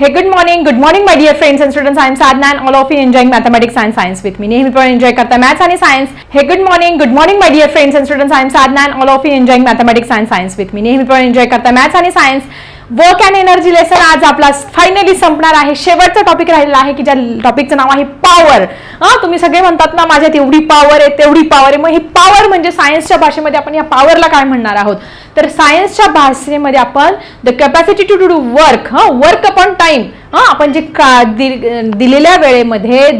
Hey good morning good morning my dear friends and students. I am Sadna and all of you enjoying mathematics and science with नेहमी पण enjoy करता maths आणि science hey good morning good morning my dear friends and students I am Sadhana all of you enjoying mathematics and science with me नेहमी पण enjoy करता maths आणि science work and energy lesson आज आपला finally संपणार आहे. शेवटचा topic राहिलेला आहे की ज्या टॉपिकचं नाव आहे पॉवर हा तुम्ही सगळे म्हणतात ना माझ्यात एवढी पॉवर आहे तेवढी पॉवर आहे. मग ही पॉवर म्हणजे सायन्सच्या भाषेमध्ये आपण या पॉवरला काय म्हणणार आहोत? तर सायन्सच्या भाषेमध्ये आपण the capacity to do work हा वर्क अपॉन टाइम हा आपण जे का दि- दिलेल्या वेळेमध्ये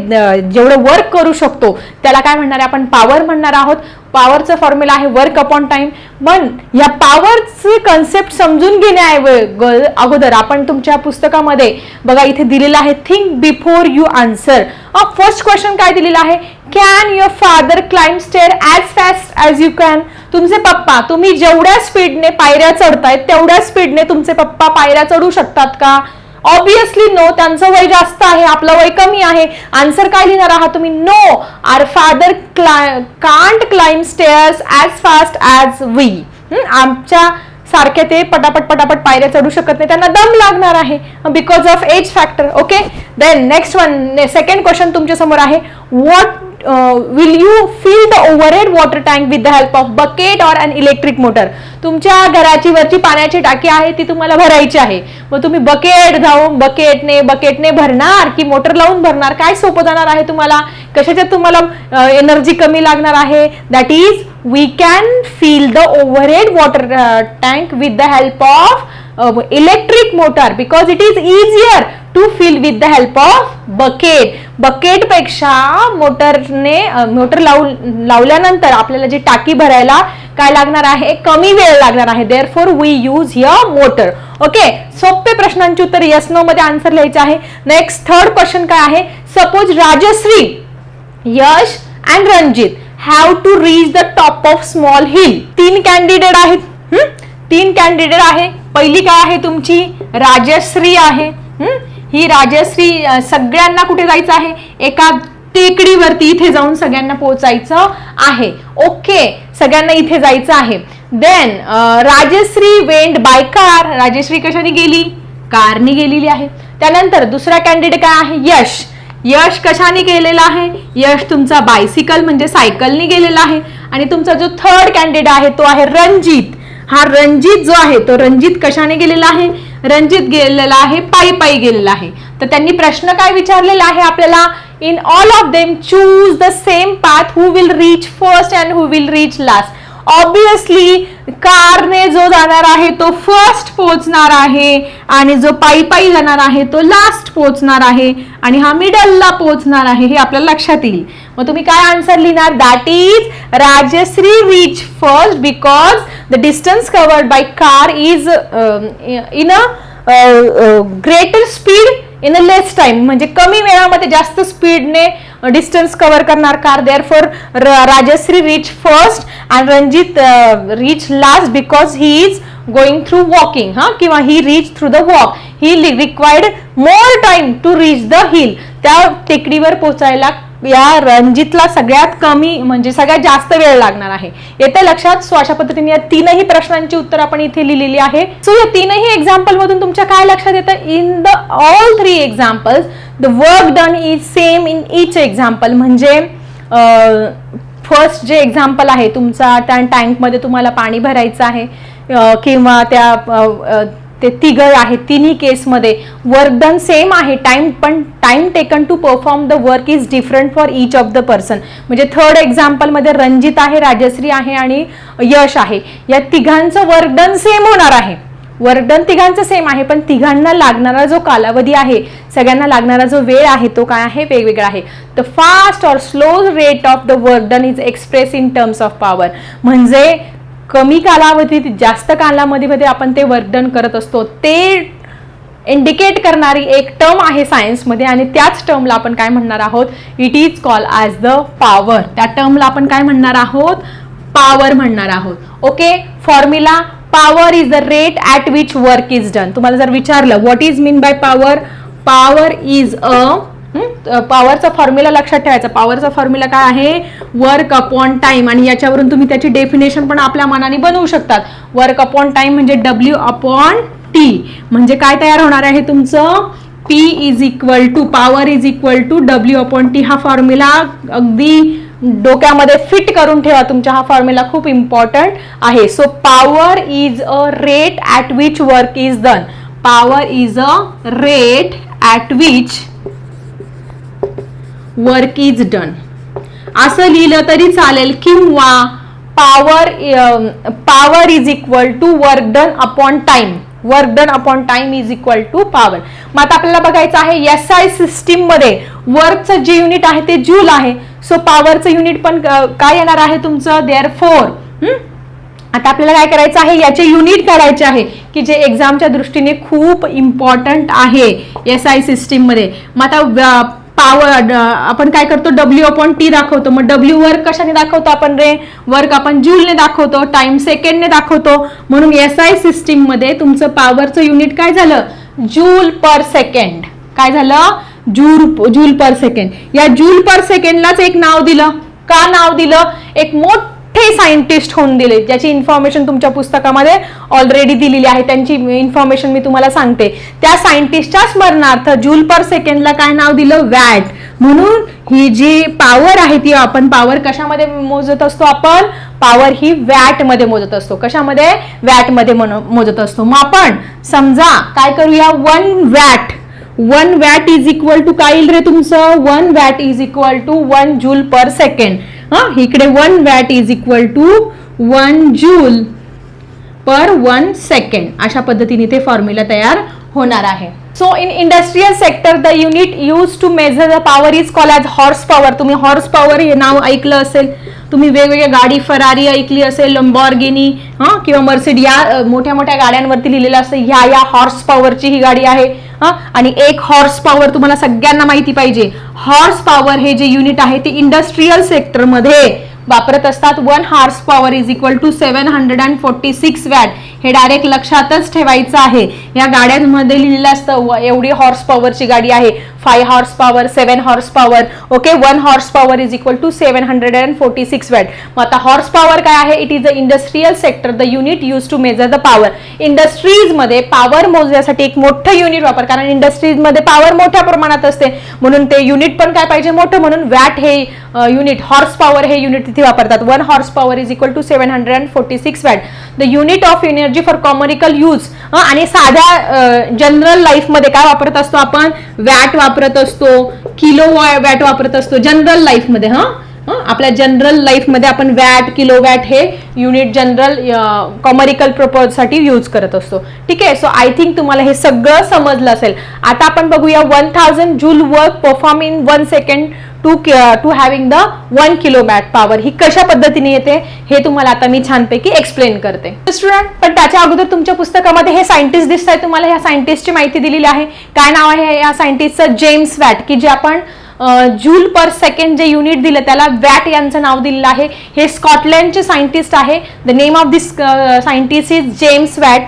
जेवढं वर्क करू शकतो त्याला काय म्हणणार आहे आपण पॉवर म्हणणार आहोत. पॉवरचं फॉर्म्युला आहे वर्क अपॉन टाइम पण या पॉवरचे कन्सेप्ट समजून घेण्याऐवजी अगोदर आपण तुमच्या पुस्तकामध्ये बघा इथे दिलेलं आहे think before you answer first question काय दिलेलं आहे? Can your father climb stair as fast as you can तुमचे पप्पा तुम्ही जेवढ्या स्पीडने पायऱ्या चढतायत तेवढ्या स्पीडने तुमचे पप्पा पायऱ्या चढू शकतात का? ऑब्विसली नो त्यांचं वय जास्त आहे आपलं वय कमी आहे. आन्सर काय लिहिणार आहात तुम्ही? No our father can't climb stairs as fast as we आमच्या सारखे ते पटापट पटापट पायऱ्या चढू शकत नाही. त्यांना दम लागणार आहे because of age factor okay then next one second question तुमच्यासमोर आहे. What will you fill the overhead water tank with the help of bucket or an electric motor तुमच्या घराची वरची पाण्याची टाकी आहे ती तुम्हाला भरायची आहे. मग तुम्ही बकेट जाऊन बकेटने बकेटने भरणार की मोटर लावून भरणार? काय सोपं जाणार आहे तुम्हाला? कशाच्यात तुम्हाला uh, एनर्जी कमी लागणार आहे? That is we can fill the overhead water tank with the help of electric motor because it is easier to fill with the help of bucket बकेटपेक्षा मोटरने मोटर लावू लावल्यानंतर आपल्याला जी टाकी भरायला काय लागणार आहे? कमी वेळ लागणार आहे. Therefore we use a motor okay सोपे प्रश्नांची उत्तर यस नो मध्ये आन्सर लिहायचे आहे. नेक्स्ट थर्ड क्वेश्चन काय आहे? Suppose Rajashree Yash and Ranjit have to reach the top of small hill तीन कॅन्डिडेट आहेत. तीन कॅन्डिडेट आहे. पहिली काय आहे तुमची? राजश्री आहे. ही? राजश्री सगळ्यांना कुठे जायचं आहे? एका टेकडीवरती इथे जाऊन सगळ्यांना पोहोचायचं आहे. ओके सगळ्यांना इथे जायचं आहे. Then Rajashree went by car. Rajashree कशाने गेली? कारने गेलेली आहे. त्यानंतर दुसरा कॅन्डिडेट काय आहे? यश. यश कशाने गेलेला आहे? यश तुमचा बायसिकल म्हणजे सायकलने गेलेला आहे. आणि तुमचा जो थर्ड कॅन्डिडेट आहे तो आहे रणजित. हा रणजित जो आहे तो रणजित कशाने गेलेला आहे? रणजित गेलेला आहे पायी पायी गेलेला आहे. तर त्यांनी प्रश्न काय विचारलेला आहे आपल्याला? In all of them choose the same path who will reach first and who will reach last obviously कारने जो जाणार आहे तो फर्स्ट पोचणार आहे. आणि जो पायी पायी जाणार आहे तो लास्ट पोचणार आहे. आणि हा मिडलला पोचणार आहे हे आपल्याला लक्षात येईल. मग तुम्ही काय आन्सर लिहिणार? That is Rajashree reach first because the distance covered by car is in a greater speed in a less time म्हणजे कमी वेळामध्ये जास्त स्पीडने डिस्टन्स कव्हर करणार car therefore Rajashree reach first and Ranjit reach last because he is going through walking हा? किंवा he reach through the walk he required more time to reach the hill त्या टेकडीवर पोचायला या रणजितला सगळ्यात कमी म्हणजे सगळ्यात जास्त वेळ लागणार आहे. येते लक्षात? सो अशा पद्धतीने या तीनही प्रश्नांची उत्तर आपण इथे लिहिलेली आहे. सो या तीनही एक्झाम्पल मधून तुमच्या काय लक्षात येतं? In the all three examples the work done is same in each example म्हणजे फर्स्ट जे एक्झाम्पल आहे तुमचा त्या टँकमध्ये तुम्हाला पाणी भरायचं आहे किंवा त्या ते तिघ आहे तिन्ही केसमध्ये वर्क डन सेम आहे. टाइम पण time taken to perform the work is different for each of the person म्हणजे थर्ड एक्झाम्पलमध्ये रणजित आहे राजश्री आहे आणि यश आहे. या तिघांचं वर्क डन सेम होणार आहे. वर्क डन तिघांचं सेम आहे पण तिघांना लागणारा जो कालावधी आहे सगळ्यांना लागणारा जो वेळ आहे तो काय आहे? वेगवेगळा आहे. The fast or slow rate of the work done is express in terms of power म्हणजे कमी कालावधीत जास्त कालावधीमध्ये आपण ते वर्कडन करत असतो. ते इंडिकेट करणारी एक टर्म आहे सायन्समध्ये आणि त्याच टर्मला आपण काय म्हणणार आहोत? It is call as the power त्या टर्मला आपण काय म्हणणार आहोत? पॉवर म्हणणार आहोत. Okay formula power is the rate at which work is done तुम्हाला जर विचारलं what is mean by power power is a पॉवरचा formula लक्षात ठेवायचा. पॉवरचा फॉर्म्युला काय आहे? वर्क अपॉन टाइम आणि याच्यावरून तुम्ही त्याची डेफिनेशन पण आपल्या मनाने बनवू शकतात. वर्क अपॉन टाइम म्हणजे डब्ल्यू अपॉन टी म्हणजे काय तयार होणार आहे तुमचं? P is equal to power is equal to W upon T हा फॉर्म्युला अगदी डोक्यामध्ये फिट करून ठेवा. तुमच्या हा फॉर्म्युला खूप इम्पॉर्टंट आहे. So power is a rate at which work is done power is a rate at which work is done असं लिहिलं तरी चालेल किंवा power power is equal to work done upon time work done upon time is equal to power मग आता आपल्याला बघायचं आहे एस आय सिस्टीममध्ये वर्कचं जे युनिट आहे ते जूल आहे. सो पॉवरचं युनिट पण काय येणार आहे तुमचं? देअर फोर आता आपल्याला काय करायचं आहे? याचे युनिट काढायचे आहे की जे एक्झामच्या दृष्टीने खूप इम्पॉर्टंट आहे एस आय सिस्टीममध्ये. मग आता पॉवर आपण काय करतो? डब्ल्यू अपॉन टी दाखवतो. मग डब्ल्यू वर्क कशाने दाखवतो आपण रे? वर्क आपण जूलने दाखवतो टाइम सेकंडने दाखवतो. म्हणून एस आय सिस्टीममध्ये तुमचं पॉवरचं युनिट काय झालं? जूल पर सेकंड काय झालं? जूल जूल पर सेकंड या जूल पर सेकंडलाच एक नाव दिलं. का नाव दिलं? एक मोठ सायंटिस्ट होऊन दिले? ज्याची इन्फॉर्मेशन तुमच्या पुस्तकामध्ये ऑलरेडी दिलेली आहे त्यांची इन्फॉर्मेशन मी तुम्हाला सांगते. त्या सायंटिस्टच्या स्मरणार्थ जूल पर सेकंडला काय नाव दिलं? वॅट. म्हणून ही जी पॉवर आहे ती आपण पॉवर कशामध्ये मोजत असतो आपण? पॉवर ही वॅटमध्ये मोजत असतो. कशामध्ये? वॅटमध्ये मोजत असतो. मग आपण समजा काय करूया? One watt. One watt is equal to काय येईल रे तुमचं? One watt is equal to one joule per second. हा इकडे one watt is equal to one joule per one second अशा पद्धतीने ते फॉर्म्युला तयार होणार आहे. So in industrial sector the unit use to measure the power is call as horsepower तुम्ही horse power हे नाव ऐकलं असेल. तुम्ही वेगवेगळ्या गाडी फरारी ऐकली असेल लंबॉर्गिनी हां किंवा मर्सिड या मोठ्या मोठ्या गाड्यांवरती लिहिलेलं असेल ह्या या हॉर्स पॉवरची ही गाडी आहे. आणि एक हॉर्स पॉवर तुम्हाला सगळ्यांना माहिती पाहिजे. हॉर्स पॉवर हे जे युनिट आहे ते इंडस्ट्रियल सेक्टरमध्ये वापरत असतात. One horse power is equal to seven hundred and forty six watt हे डायरेक्ट लक्षातच ठेवायचं आहे. या गाड्यांमध्ये लिहिलेलं असतं एवढी हॉर्स पॉवरची गाडी आहे. Five horse power seven horse power okay one horse power is equal to seven hundred and forty six watt मग आता हॉर्स पॉवर काय आहे? It is a industrial sector the unit use to measure the power इंडस्ट्रीजमध्ये power मोजण्यासाठी एक मोठं unit वापर कारण इंडस्ट्रीजमध्ये power मोठ्या प्रमाणात असते. म्हणून ते युनिट पण काय पाहिजे? मोठं म्हणून वॅट हे युनिट हॉर्स पॉवर हे युनिट तिथे वापरतात. One horse power is equal to seven hundred and forty six watt the unit of unit energy for commercial use आणि साध्या जनरल लाईफमध्ये काय वापरत असतो आपण? वॅट वापरत असतो किलो वॅट वापरत असतो जनरल लाईफमध्ये हा? आपल्या जनरल लाईफमध्ये आपण वॅट किलो वॅट हे युनिट जनरल कॉमरिकलसाठी यूज करत असतो. ठीक आहे? सो आय थिंक तुम्हाला हे सगळं समजलं असेल. आता आपण बघूया one thousand joule work perform in one second to to having the one kilo watt power ही कशा पद्धतीने येते? हे तुम्हाला आता मी छानपैकी एक्सप्लेन करते. स्टुडंट पण त्याच्या अगोदर तुमच्या पुस्तकामध्ये हे सायंटिस्ट दिसत आहे तुम्हाला ह्या सायंटिस्टची माहिती दिलेली आहे. काय नाव आहे या सायंटिस्टचं जेम्स वॅट की जे आपण जूल पर सेकंड जे युनिट दिलं त्याला वॅट यांचं नाव दिलेलं आहे. हे स्कॉटलँडचे सायंटिस्ट आहे. The name of this scientist is James Watt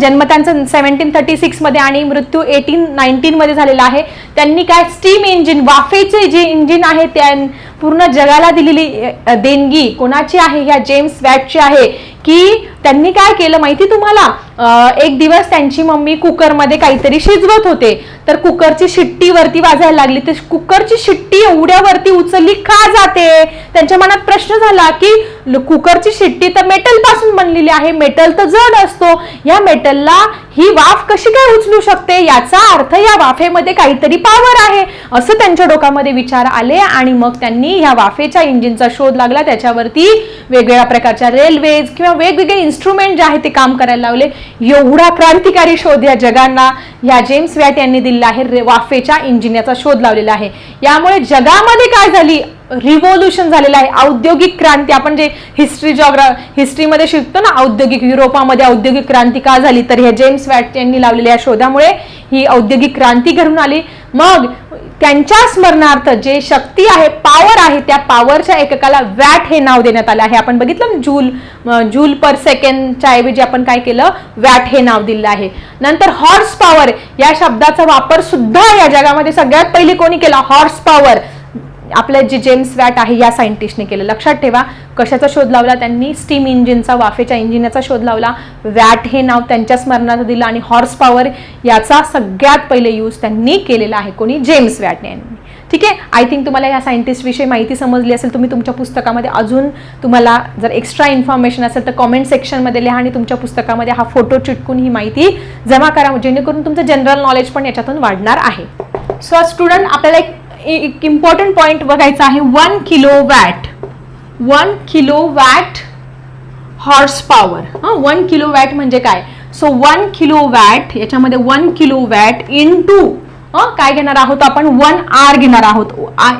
जन्म त्यांचा सेव्हन्टीन थर्टी सिक्समध्ये आणि मृत्यू एटीन नाईन्टीनमध्ये झालेला आहे. त्यांनी काय स्टीम इंजिन वाफेचे जे इंजिन आहे त्या पूर्ण जगाला दिलेली देणगी कोणाची आहे? ह्या जेम्स वॅटची आहे. की त्यांनी काय केलं माहिती तुम्हाला? एक दिवस त्यांची मम्मी कुकरमध्ये काहीतरी शिजवत होते. तर कुकरची शिट्टी वरती वाजायला लागली. तर कुकरची शिट्टी एवढ्या वरती उचलली का जाते? त्यांच्या मनात प्रश्न झाला की कुकरची शिट्टी तर मेटलपासून बनलेली आहे. मेटल तर जड असतो. या मेटलला ही वाफ कशी काय उचलू शकते? याचा अर्थ या वाफेमध्ये काहीतरी पॉवर आहे. असं त्यांच्या डोक्यामध्ये विचार आले आणि मग त्यांनी ह्या वाफेच्या इंजिनचा शोध लागला. त्याच्यावरती वेगवेगळ्या प्रकारच्या रेल्वेज किंवा वेगवेगळे इन्स्ट्रुमेंट जे आहे ते काम करायला लावले. एवढा क्रांतिकारी शोध या जगांना या जेम्स वॅट यांनी दिलेला आहे. रे- वाफेच्या इंजिनियाचा शोध लावलेला आहे. यामुळे जगामध्ये काय झाली? रिव्होल्युशन झालेलं आहे. औद्योगिक क्रांती आपण जे हिस्ट्री जॉग्रा हिस्ट्रीमध्ये शिकतो ना औद्योगिक युरोपामध्ये औद्योगिक क्रांती का झाली? तर हे जेम्स वॅट यांनी लावलेल्या या शोधामुळे ही औद्योगिक क्रांती घडून आली. मग त्यांच्या स्मरणार्थ जे शक्ती आहे पॉवर आहे त्या पॉवरच्या एककाला वॅट हे नाव देण्यात आलं आहे. आपण बघितलं जूल जूल पर सेकंडच्या ऐवजी आपण काय केलं? वॅट हे नाव दिलं आहे. नंतर हॉर्स पॉवर या शब्दाचा वापर सुद्धा या जगामध्ये सगळ्यात पहिले कोणी केला? हॉर्स पॉवर आपलं जे जेम्स वॅट आहे या सायंटिस्टने केलं. लक्षात ठेवा कशाचा शोध लावला? त्यांनी स्टीम इंजिनचा वाफेच्या इंजिनाचा शोध लावला. वॅट हे नाव त्यांच्या स्मरणात दिलं आणि हॉर्स पॉवर याचा सगळ्यात पहिले यूज त्यांनी केलेला आहे. कोणी? जेम्स वॅटने यांनी. ठीक आहे? आय थिंक तुम्हाला या सायंटिस्टविषयी माहिती समजली असेल तुम्ही तुमच्या पुस्तकामध्ये अजून तुम्हाला जर एक्स्ट्रा इन्फॉर्मेशन असेल तर कॉमेंट सेक्शनमध्ये लिहा आणि तुमच्या पुस्तकामध्ये हा फोटो चिटकून ही माहिती जमा करा. जेणेकरून तुमचं जनरल नॉलेज पण याच्यातून वाढणार आहे. सो स्टुडंट आपल्याला एक एक इम्पॉर्टंट पॉईंट बघायचा आहे. One kilo watt one kilo watt horse power हां वन किलो वॅट म्हणजे काय? सो वन किलो वॅट याच्यामध्ये one kilo watt into काय घेणार आहोत आपण? वन आर घेणार आहोत.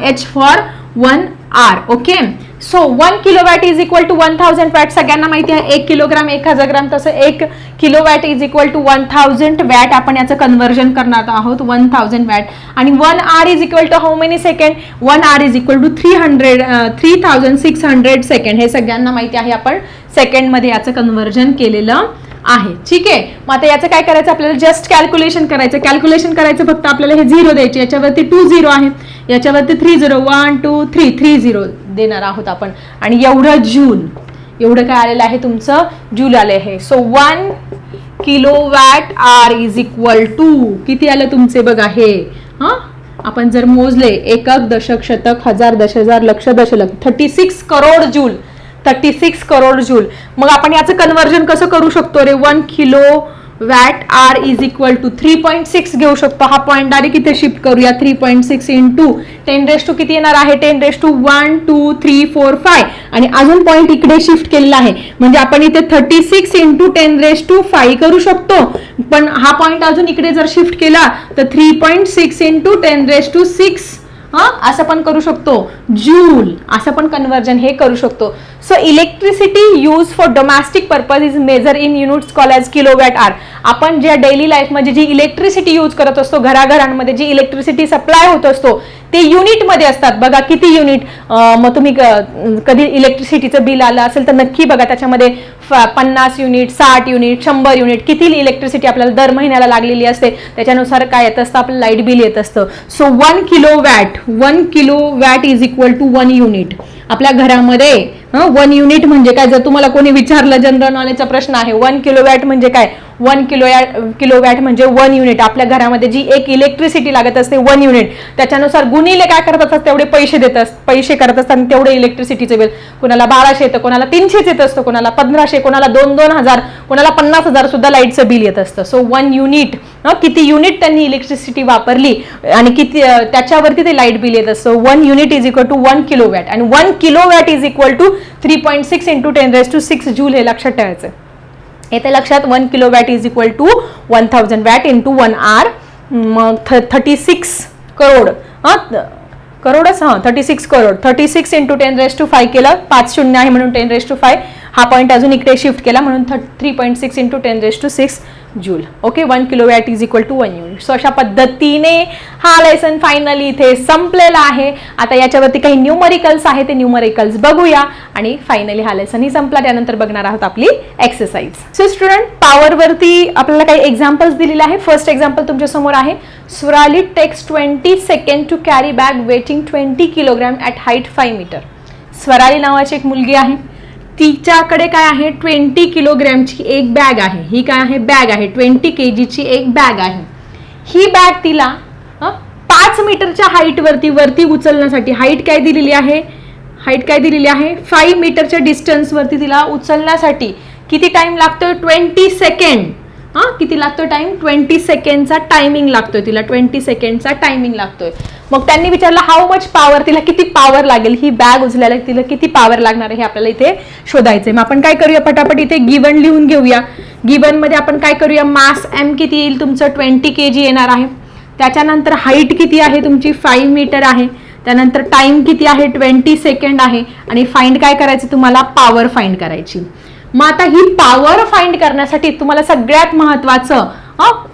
H for one hour okay so one kilo watt is equal to one thousand watt सगळ्यांना माहिती आहे एक किलोग्राम एक हजार ग्राम तसं एक kilo watt is equal to one thousand watt आपण याचं कन्व्हर्जन करणार आहोत वन थाउजंड वॅट आणि one hour is equal to how many second one hour is equal to three hundred three thousand six hundred second हे सगळ्यांना माहिती आहे आपण सेकंडमध्ये याचं कन्व्हर्जन केलेलं आहे. ठीक आहे? मग आता याचं काय करायचं? आपल्याला जस्ट कॅल्क्युलेशन करायचं. कॅल्क्युलेशन करायचं फक्त आपल्याला हे झिरो द्यायचे. याच्यावरती टू झिरो आहे. याच्यावरती three zero one two three three zero देणार आहोत आपण. आणि एवढं जूल एवढं काय आलेलं आहे तुमचं? जूल आले आहे. So one kilo watt hour is equal to किती आलं तुमचे बघा हे? हां? आपण जर मोजले एकक दशक शतक हजार दश हजार लक्ष दशलक्ष thirty six crore joule thirty six crore joule मग आपण याचं कन्वर्जन कसं करू शकतो रे? One kilo watt hour is equal to three point six घेऊ शकतो. हा पॉईंट डायरेक्ट इथे शिफ्ट करूया. Three point six into ten raise to किती येणार आहे? Ten raise to one two three four five आणि अजून पॉईंट इकडे शिफ्ट केलेला आहे. म्हणजे आपण इथे thirty six into ten raise to five करू शकतो. पण हा पॉईंट अजून इकडे जर शिफ्ट केला तर three point six into ten raise to six हा? असं पण करू शकतो. जूल असं पण कन्वर्जन हे करू शकतो. So electricity use for domestic purpose is measure in units call as kilowatt hour आपण ज्या डेली लाईफमध्ये जी इलेक्ट्रिसिटी यूज करत असतो घराघरांमध्ये जी इलेक्ट्रिसिटी सप्लाय होत असतो ते युनिटमध्ये असतात. बघा किती युनिट मग तुम्ही कधी इलेक्ट्रिसिटीचं बिल आलं असेल तर नक्की बघा त्याच्यामध्ये पन्नास युनिट साठ युनिट शंभर युनिट किती इलेक्ट्रिसिटी आपल्याला दर महिन्याला लागलेली असते त्याच्यानुसार काय येत असतं? आपलं लाइट बिल येत असतं. So one kilo watt one kilo watt is equal to one unit आपल्या घरामध्ये वन युनिट म्हणजे काय? जर तुम्हाला कोणी विचारलं जनरल नॉलेजचा प्रश्न आहे वन किलो वॅट म्हणजे काय? वन किलो किलो वॅट म्हणजे वन युनिट आपल्या घरामध्ये जी एक इलेक्ट्रिसिटी लागत असते वन युनिट त्याच्यानुसार गुणिले काय करत असतात तेवढे पैसे देत असतात पैसे करत असतात आणि तेवढे इलेक्ट्रिसिटीचे बिल कोणाला बाराशे येतं कोणाला तीनशेच येत असतं कोणाला पंधराशे कोणाला दोन दोन हजार कोणाला पन्नास हजार सुद्धा लाईटचं बिल येत असतं. सो वन युनिट किती युनिट त्यांनी इलेक्ट्रिसिटी वापरली आणि किती त्याच्यावरती ते लाइट बिल येत असतं. One unit is equal to one kilo watt आणि one kilo watt is equal to three point six into ten raise to six joule हे लक्षात ठेवायचं. येते लक्षात one kilo watt is equal to one thousand watt into one hour मग thirty six crore हां करोडच हां thirty six crore thirty six into ten raise to five केलं पाच शून्य आहे म्हणून टेन रेस टू फाय हा पॉईंट अजून इकडे शिफ्ट केला म्हणून three point six into ten raise to six joule okay one kilo watt is equal to one unit so अशा पद्धतीने हा लेसन फायनली इथे संपलेला आहे. आता याच्यावरती काही न्यूमरिकल्स आहे ते न्यूमरिकल्स बघूया. आणि फायनली हा लेसनही संपला. त्यानंतर बघणार आहोत आपली एक्सरसाइज सो स्टुडंट पॉवरवरती आपल्याला काही एक्झाम्पल्स दिलेले आहे फर्स्ट एक्झाम्पल तुमच्यासमोर आहे. Swarali takes twenty second to carry bag weighing twenty kilogram at height five metre Swarali नावाची एक मुलगी आहे. तिच्याकडे काय आहे? ट्वेंटी किलोग्रॅमची एक बॅग आहे. ही काय आहे? बॅग आहे. ट्वेंटी के जीची एक बॅग आहे. ही बॅग तिला पाच मीटरच्या हाईटवरती वरती उचलण्यासाठी हाईट काय दिलेली आहे? हाईट काय दिलेली आहे? फाईव्ह मीटरच्या डिस्टन्सवरती तिला उचलण्यासाठी किती टाइम लागतो ट्वेंटी सेकंड. हां किती लागतो टाइम ट्वेंटी सेकंडचा टायमिंग लागतोय तिला ट्वेंटी सेकंडचा टायमिंग लागतोय. मग त्यांनी विचारलं हाऊ मच पॉवर तिला किती पॉवर लागेल? ही बॅग उचलायला तिला किती पॉवर लागणार आहे हे आपल्याला इथे शोधायचंय. मग आपण काय करूया? पटापट इथे गिवन लिहून घेऊया. गिवनमध्ये आपण काय करूया? मास एम किती येईल? तुमचं ट्वेंटी के जी येणार आहे. त्याच्यानंतर हाईट किती आहे? तुमची फाईव्ह मीटर आहे. त्यानंतर टाइम किती आहे? ट्वेंटी सेकंड आहे. आणि फाइंड काय करायचं? तुम्हाला पॉवर फाइंड करायची. मग आता ही पॉवर फाइंड करण्यासाठी तुम्हाला सगळ्यात महत्वाचं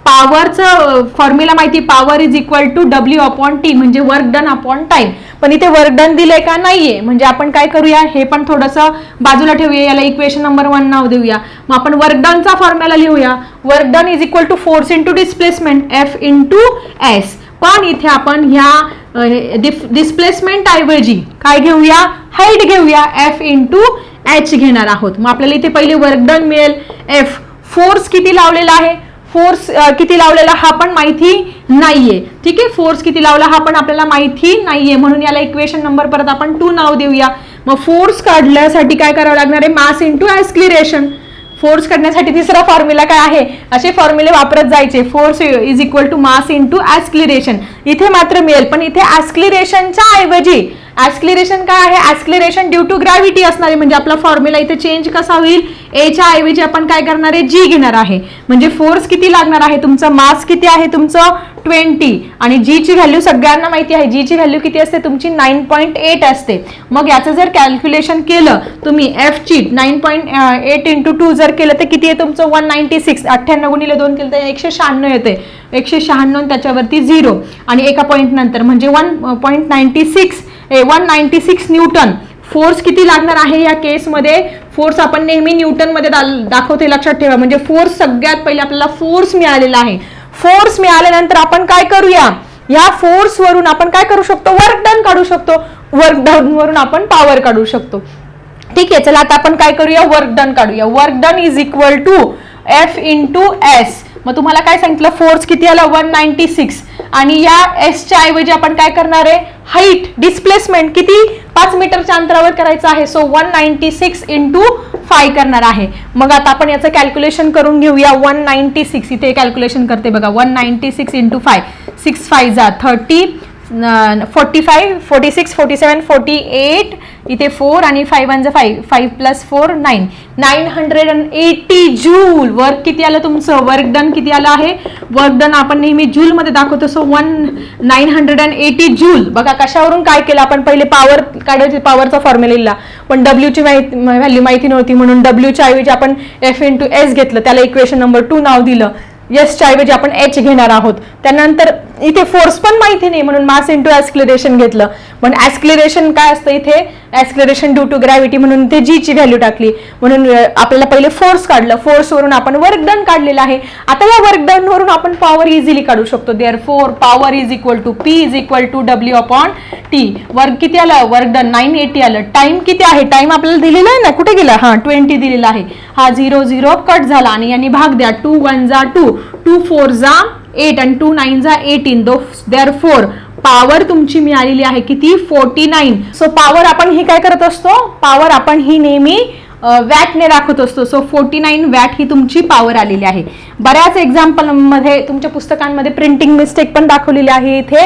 पॉवरचं फॉर्म्युला माहिती power is equal to W upon T म्हणजे वर्क डन अपॉन टाइम पण इथे वर्क डन दिलंय का नाहीये? म्हणजे आपण काय करूया? हे पण थोडंसं बाजूला ठेवूया याला इक्वेशन नंबर वन नाव देऊया. मग आपण वर्क डनचा फॉर्म्युला लिहूया. Work done is equal to force into displacement F into S पण इथे आपण ह्या डिस्प्लेसमेंट ऐवजी काय घेऊया? हाईट घेऊया एफ इंटू एच घेणार आहोत. मग आपल्याला इथे पहिले वर्कडन मिळेल. एफ फोर्स किती लावलेला आहे? फोर्स किती लावलेला हा पण माहिती नाहीये. ठीक आहे? फोर्स किती लावला हा पण आपल्याला माहिती नाहीये. म्हणून याला इक्वेशन नंबर परत आपण टू नाव देऊया. मग फोर्स काढण्यासाठी काय करावं लागणार आहे? मास इंटू ॲस्क्लिरेशन फोर्स काढण्यासाठी तिसरा फॉर्म्युला काय आहे? असे फॉर्म्युले वापरत जायचे. Force is equal to mass into acceleration इथे मात्र मिळेल. पण इथे ॲस्क्लिरेशनच्या ऐवजी ऍस्क्लिरेशन काय आहे? ऍस्क्लिरेशन ड्यू टू ग्रॅव्हिटी असणार आहे म्हणजे आपला फॉर्म्युला इथे चेंज कसा होईल? एच्या ऐवजी आपण काय करणार आहे? जी घेणार आहे. म्हणजे फोर्स किती लागणार आहे? तुमचं मास किती आहे? तुमचं ट्वेंटी आणि जी ची व्हॅल्यू सगळ्यांना माहिती आहे. जी ची व्हॅल्यू किती असते? तुमची नाईन पॉईंट एट असते. मग याचं जर कॅल्क्युलेशन केलं तुम्ही एफ ची nine point eight into two जर केलं तर किती आहे तुमचं? वन नाईन्टी सिक्स अठ्ठ्याण्णव गुणिले दोन केलं तर एकशे शहाण्णव येते. एकशे शहाण्णव त्याच्यावरती झिरो आणि एका पॉईंट नंतर म्हणजे one point ninety six one ninety six newton. Force किती लागणार आहे या केसमध्ये? फोर्स आपण नेहमी न्यूटनमध्ये दा- दाखवते लक्षात ठेवा. म्हणजे फोर्स सगळ्यात पहिले आपल्याला फोर्स मिळालेला आहे. फोर्स मिळाल्यानंतर आपण काय करूया? या फोर्स वरून आपण काय करू शकतो? वर्क डन काढू शकतो. वर्क डन वरून आपण पॉवर काढू शकतो. ठीक आहे चला आता आपण काय करूया? वर्क डन काढूया. Work done is equal to F into S मग तुम्हाला काय सांगितलं? फोर्स किती आला? वन नाईन्टी सिक्स आणि या एसच्या ऐवजी आपण काय करणार आहे? हाईट डिस्प्लेसमेंट किती? पाच मीटरच्या अंतरावर करायचं आहे. So one ninety six into five करणार आहे. मग आता आपण याचं कॅल्क्युलेशन करून घेऊया. वन नाईन्टी सिक्स इथे कॅल्क्युलेशन करते बघा. One ninety six into five six five जा thirty forty five forty six forty seven forty eight इथे फोर आणि five one five five plus four nine nine hundred and eighty joule work किती आलं तुमचं? Work done किती आलं आहे? Work done आपण नेहमी जूलमध्ये दाखवतो. So one nine hundred and eighty joule बघा कशावरून काय केलं आपण? पहिले पॉवर काढायचे पॉवरचा फॉर्म्युला लिहिला. पण डब्ल्यूची माहिती व्हॅल्यू माहिती नव्हती. म्हणून डब्ल्यूच्या ऐवजी आपण एफ इंटू एस घेतलं. त्याला इक्वेशन नंबर टू नाव दिलं. यसच्या ऐवजी आपण एच घेणार आहोत. त्यानंतर इथे फोर्स पण माहिती नाही म्हणून मास इंटू ॲस्क्लेरेशन घेतलं. पण ॲस्क्लेरेशन काय असतं इथे? ऍस्क्लिरेशन ड्यू टू ग्रॅव्हिटी म्हणून ते जी ची व्हॅल्यू टाकली. म्हणून आपल्याला पहिले फोर्स काढलं. फोर्सवरून आपण वर्क डन काढलेलं आहे. आता या वर्क डन आपण पॉवर इझिली काढू शकतो. Therefore power is equal to P is equal to W upon T work किती आलं? वर्क डन नाईन एटी आलं. टाइम किती आहे? टाइम आपल्याला दिलेला आहे ना? कुठे गेला? हां ट्वेंटी दिलेला आहे. हा झिरो झिरो कट झाला आणि यांनी भाग द्या. टू वन जा टू टू फोर जा एट आणि टू नाईन जा एटीन दो देअर फोर पॉवर तुमची मिळालेली आहे किती? फोर्टी नाईन सो पॉवर आपण ही काय करत असतो? पॉवर आपण ही नेहमी वॅटने दाखवत असतो. सो फोर्टी नाईन वॅट ही तुमची पॉवर आलेली आहे. बऱ्याच एक्झाम्पलमध्ये तुमच्या पुस्तकांमध्ये प्रिंटिंग मिस्टेक पण दाखवलेली आहे इथे.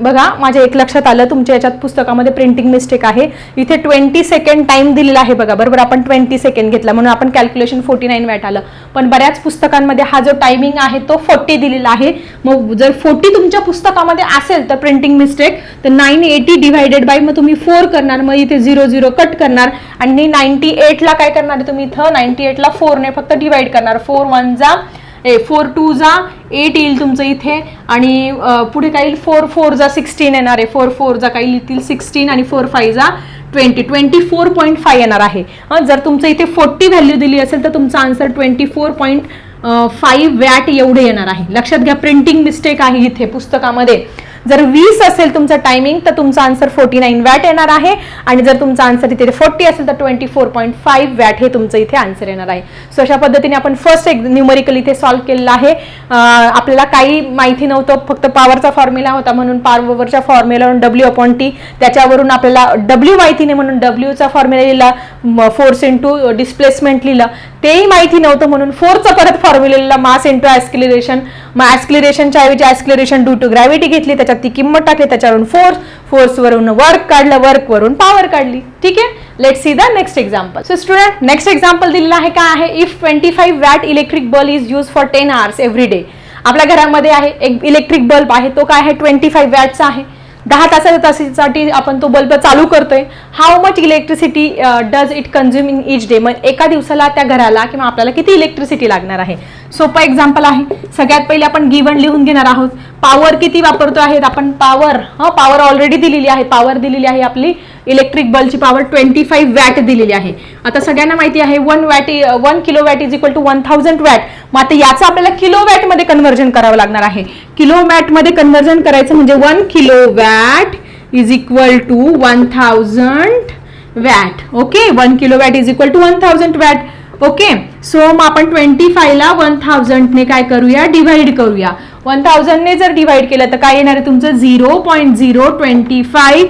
बघा माझ्या एक लक्षात आलं तुमच्या याच्यात पुस्तकामध्ये प्रिंटिंग मिस्टेक आहे. इथे ट्वेंटी सेकंड टाइम दिलेला आहे बघा. बरोबर आपण ट्वेंटी सेकंड घेतला. म्हणून आपण कॅल्क्युलेशन फोर्टी नाईन वॅट आलं. पण बऱ्याच पुस्तकांमध्ये हा जो टायमिंग आहे तो फोर्टी दिलेला आहे. मग जर फोर्टी तुमच्या पुस्तकामध्ये असेल तर प्रिंटिंग मिस्टेक तर नाईन एटी डिव्हायडेड बाय मग तुम्ही फोर करणार मग इथे झिरो झिरो कट करणार. आणि नाईन्टी एटला काय करणार आहे तुम्ही इथं? नाईन्टी एटला फोरने फक्त डिवाइड करणार. फोर वन जा ए फोर टू जा एट येईल तुमचं इथे. आणि पुढे काय येईल? फोर फोर जा सिक्स्टीन येणार आहे. फोर फोर जा काही येतील सिक्स्टीन आणि फोर फाय जा. Twenty twenty four point five येणार आहे. जर तुमचं इथे फोर्टी व्हॅल्यू दिली असेल तर तुमचा answer twenty four point five watt एवढे येणार आहे. लक्षात घ्या प्रिंटिंग मिस्टेक आहे इथे पुस्तकामध्ये. जर वीस असेल तुमचं टायमिंग तर तुमचा आन्सर फोर्टी नाईन वॅट येणार आहे. आणि जर तुमचा आन्सर इथे फोर्टी असेल तर twenty four point five watt हे तुमचं इथे आन्सर येणार आहे. सो अशा पद्धतीने आपण फर्स्ट एक न्यूमरिकल इथे सॉल्व्ह केलेलं आहे. आपल्याला काही माहिती नव्हतं फक्त पॉवरचा फॉर्म्युला होता म्हणून पॉवरच्या फॉर्म्युलावरून डब्ल्यू अपॉन टी त्याच्यावरून आपल्याला डब्ल्यू माहिती नाही म्हणून डब्ल्यूचा फॉर्म्युला लिहिला फोर्स इंटू डिस्प्लेसमेंट लिहिलं. तेही माहिती नव्हतं म्हणून फोरचं परत फॉर्म्युलेला मास इंटू ऍस्क्लिरेशन मग ऍस्क्लिरेशनच्या ऐवजी ऍस्क्लिरेशन ड्यू टू ग्रॅव्हिटी घेतली त्याच्यात ती किंमत टाकली त्याच्यावरून फोर्स फोर्सवरून वर्क काढलं वर्कवरून पॉवर काढली. ठीक आहे? Let see the next example so student next example दिलेलं आहे काय आहे? If twenty five watt electric bulb is use for ten hours every day आपल्या घरामध्ये आहे एक इलेक्ट्रिक बल्ब आहे तो काय आहे? ट्वेंटी फाईव्ह वॅटचा आहे. दहा तासाच्या तासासाठी आपण तो बल्ब चालू करतोय. How much electricity does it consume in each day मग एका दिवसाला त्या घराला किंवा आपल्याला किती इलेक्ट्रिसिटी लागणार आहे? सोपं एक्झाम्पल आहे. सगळ्यात पहिले आपण गिवन लिहून घेणार आहोत. पॉवर किती वापरतो आहेत आपण पॉवर हा पॉवर ऑलरेडी दिलेली आहे. पॉवर दिलेली आहे आपली इलेक्ट्रिक बल्बची पॉवर ट्वेंटी फाईव्ह वॅट दिलेली आहे. आता सगळ्यांना माहिती आहे one watt one kilo watt is equal to one thousand watt मग आता याचं आपल्याला किलो वॅटमध्ये कन्व्हर्जन करावं लागणार आहे. किलो वॅटमध्ये कन्व्हर्जन करायचं म्हणजे one kilo watt is equal to one thousand watt okay one kilo watt is equal to one thousand watt okay so मग आपण ट्वेंटी फायला वन थाउजंडने काय करूया? डिव्हाइड करूया. वन थाउजंडने जर डिव्हाइड केलं तर काय येणार आहे तुमचं? Zero point zero twenty five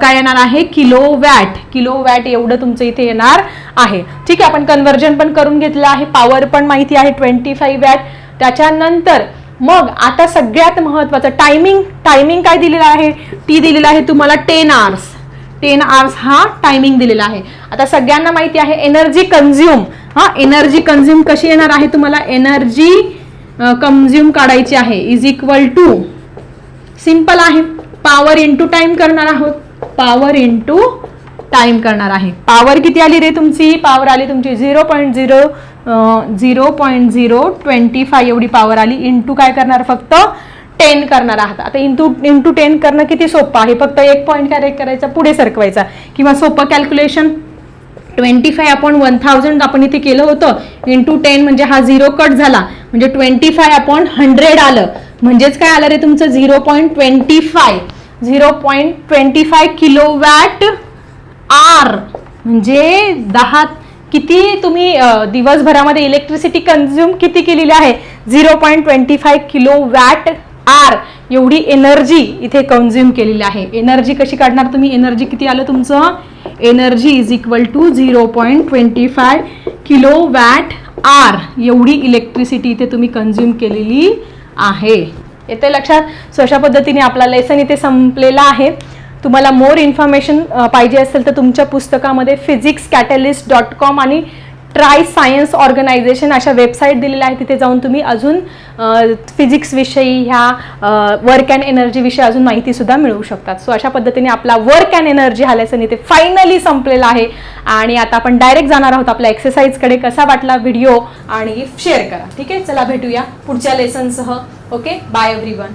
काय येणार आहे? किलो वॅट किलो वॅट एवढं तुमचं इथे येणार आहे. ठीक आहे आपण कन्व्हर्जन पण करून घेतलं आहे. पॉवर पण माहिती आहे ट्वेंटी फाईव्ह वॅट त्याच्यानंतर मग आता सगळ्यात महत्वाचं टायमिंग टायमिंग काय दिलेलं आहे? टी दिलेलं आहे तुम्हाला टेन आवर्स टेन आवर्स हा टायमिंग दिलेला आहे. आता सगळ्यांना माहिती आहे एनर्जी कन्झ्युम हा एनर्जी कन्झ्युम कशी येणार आहे तुम्हाला? एनर्जी कन्झ्युम काढायची आहे. इज इक्वल टू सिंपल आहे. पॉवर इंटू टाइम करणार आहोत. पॉवर इंटू टाइम करणार आहे. पॉवर किती आली रे तुमची? पॉवर आली तुमची zero point zero zero point zero twenty five एवढी पॉवर आली. इंटू काय करणार? फक्त टेन करणार आहात. आता इंटू इंटू टेन करणं किती सोपं आहे? फक्त एक पॉईंट काय करायचा पुढे सरकवायचा. किंवा सोपं कॅल्क्युलेशन ट्वेंटी फाय आपण वन थाउजंड आपण इथे केलं होतं. इंटू टेन म्हणजे हा झिरो कट झाला. म्हणजे ट्वेंटी फाय आपण हंड्रेड आलं. म्हणजेच काय आलं रे तुमचं? Zero point twenty five zero point twenty five kilo watt hour म्हणजे दहा किती तुम्ही दिवसभरामध्ये इलेक्ट्रिसिटी कन्झ्युम किती केलेली आहे? Zero point twenty five kilo watt hour एवढी एनर्जी इथे कन्झ्युम केलेली आहे. एनर्जी कशी काढणार तुम्ही? एनर्जी किती आलं तुमचं? Energy is equal to zero point twenty five kilo watt hour एवढी इलेक्ट्रिसिटी इथे तुम्ही कन्झ्युम केलेली आहे. येते लक्षात? सो अशा पद्धतीने आपला लेसन इथे संपलेला आहे. तुम्हाला मोर इन्फॉर्मेशन पाहिजे असेल तर तुमच्या पुस्तकामध्ये फिजिक्स कॅटलिस्ट डॉट कॉम आणि ट्राय सायन्स ऑर्गनायझेशन अशा वेबसाईट दिलेल्या आहेत तिथे जाऊन तुम्ही अजून फिजिक्सविषयी ह्या वर्क अँड एनर्जीविषयी अजून माहितीसुद्धा मिळवू शकतात. सो अशा पद्धतीने आपला वर्क अँड एनर्जी हा लेसन इथे फायनली संपलेला आहे. आणि आता आपण डायरेक्ट जाणार आहोत आपल्या एक्सरसाइजकडे कसा वाटला व्हिडिओ आणि शेअर करा. ठीक आहे? चला भेटूया पुढच्या लेसनसह ओके बाय एव्हरी वन